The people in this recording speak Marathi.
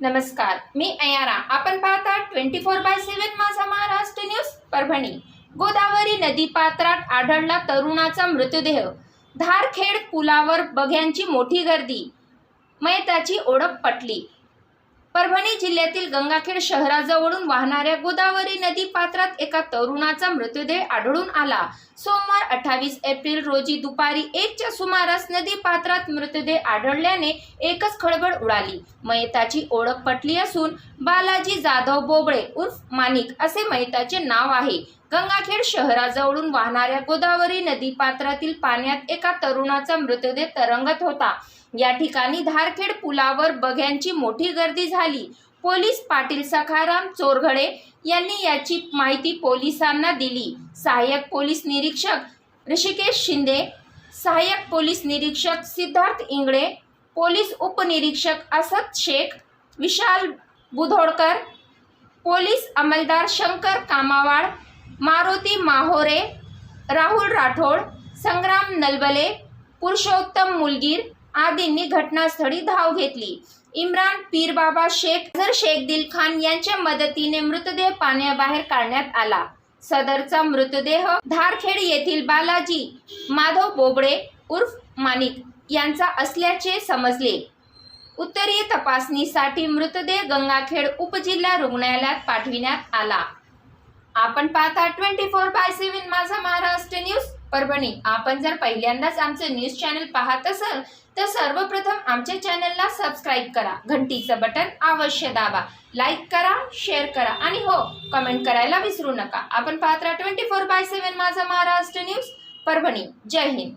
नमस्कार मी अयारा. आपण पाहता ट्वेंटी फोर बाय सेव्हन माझा महाराष्ट्र न्यूज परभणी. गोदावरी नदी पात्रात आढळला तरुणाचा मृतदेह. धारखेड पुलावर बघ्यांची मोठी गर्दी. मयताची ओळख पटली. परभणी जिल्ह्यातील गंगाखेड शहराजवळून वाहणाऱ्या गोदावरी नदी पात्रात एका तरुणाचा मृतदेह आढळून आला. सोमवार अठ्ठावीस एप्रिल रोजी दुपारी एकच्या सुमारास नदी पात्रात मृतदेह आढळल्याने एकच खळबळ उडाली. मयताची ओळख पटली असून बालाजी जाधव बोबळे उर्फ माणिक असे मयताचे नाव आहे. गंगाखेड शहराजवळून वाहणाऱ्या गोदावरी नदी पात्रातील पाण्यात एका तरुणाचा मृतदेह तरंगत होता. या ठिकाणी धारखेड पुलावर बघ्यांची मोठी गर्दी झाली. पोलीस पाटील सखाराम चोरघडे यांनी याची माहिती पोलिसांना दिली. सहाय्यक पोलीस निरीक्षक ऋषिकेश शिंदे सहाय्यक पोलीस निरीक्षक सिद्धार्थ इंगळे पोलीस उपनिरीक्षक असद शेख विशाल बुधोडकर पोलीस अंमलदार शंकर कामावाड मारुती माहोरे राहुल राठोड संग्राम नलबले पुरुषोत्तम मुलगीर आदींनी घटनास्थळी धाव घेतली. इम्रान पीरबाबा शेख अझर शेख दिल खान यांच्या मदतीने मृतदेह पाण्याबाहेर काढण्यात आला. सदरचा मृतदेह धारखेड येथील बालाजी माधव बोबडे उर्फ माणिक यांचा असल्याचे समजले. उत्तरीय तपासणीसाठी मृतदेह गंगाखेड उपजिल्हा रुग्णालयात पाठविण्यात आला. आपण पाहता ट्वेंटी फोर बाय सेव्हन माझा महाराष्ट्र न्यूज. परभणी आपण जर पहिल्यांदाच आमचे न्यूज चॅनल पाहत असाल तर सर्वप्रथम आमच्या चॅनलला सबस्क्राईब करा. घंटीचं बटन अवश्य दाबा. लाईक करा शेअर करा आणि हो कमेंट करायला विसरू नका. आपण पाहता twenty four by seven Majha Maharashtra news. Parbhani Jai Hind.